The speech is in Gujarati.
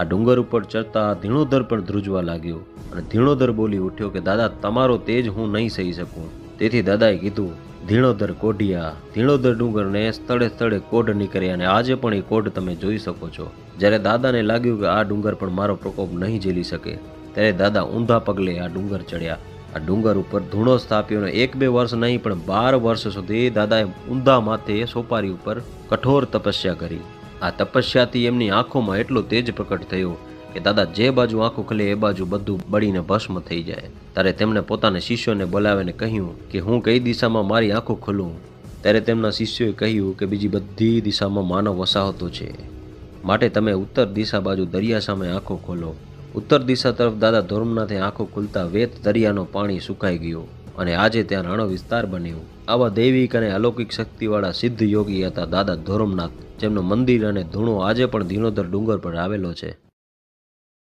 આ ડુંગર ઉપર ચડતા ધીણોધર પણ ધ્રુજવા લાગ્યો અને ધીણોધર બોલી ઉઠ્યો કે, દાદા, તમારો તેજ હું નહીં સહી શકું. તેથી દાદાએ કીધું, ધીણોધર કોઢિયા, ધીણોધર ડુંગરને સ્થળે સ્થળે કોઢ નીકળ્યા અને આજે પણ એ કોઢ તમે જોઈ શકો છો. જ્યારે દાદાને લાગ્યું કે, આ ડુંગર પણ મારો પ્રકોપ નહીં ઝીલી શકે, ત્યારે દાદા ઊંધા પગલે આ ડુંગર ચડ્યા. આ ડુંગર ઉપર ધૂણો સ્થાપ્યો અને એક બે વર્ષ નહીં, પણ બાર વર્ષ સુધી દાદાએ ઊંધા માથે સોપારી ઉપર કઠોર તપસ્યા કરી. આ તપસ્યાથી એમની આંખોમાં એટલો તેજ પ્રકટ થયો કે દાદા જે બાજુ આંખો ખલે એ બાજુ બધું બળીને ભસ્મ થઈ જાય. ત્યારે તેમણે પોતાના શિષ્યોને બોલાવીને કહ્યું કે હું કઈ દિશામાં મારી આંખો ખોલું? ત્યારે તેમના શિષ્યોએ કહ્યું કે બીજી બધી દિશામાં માનવ વસાહતો છે. માટે તમે ઉત્તર દિશા બાજુ દરિયા સામે આંખો ખોલો. ઉત્તર દિશા તરફ દાદા ધોરમનાથે આંખો ખુલતા વેત દરિયાનો પાણી સુકાઈ ગયું અને આજે ત્યાં રણો વિસ્તાર બન્યો. આવા દૈવિક અને અલૌકિક શક્તિવાળા સિદ્ધ યોગી હતા દાદા ધોરમનાથ, જેમનું મંદિર અને ધૂણો આજે પણ ધીણોધર ડુંગર પર આવેલો છે.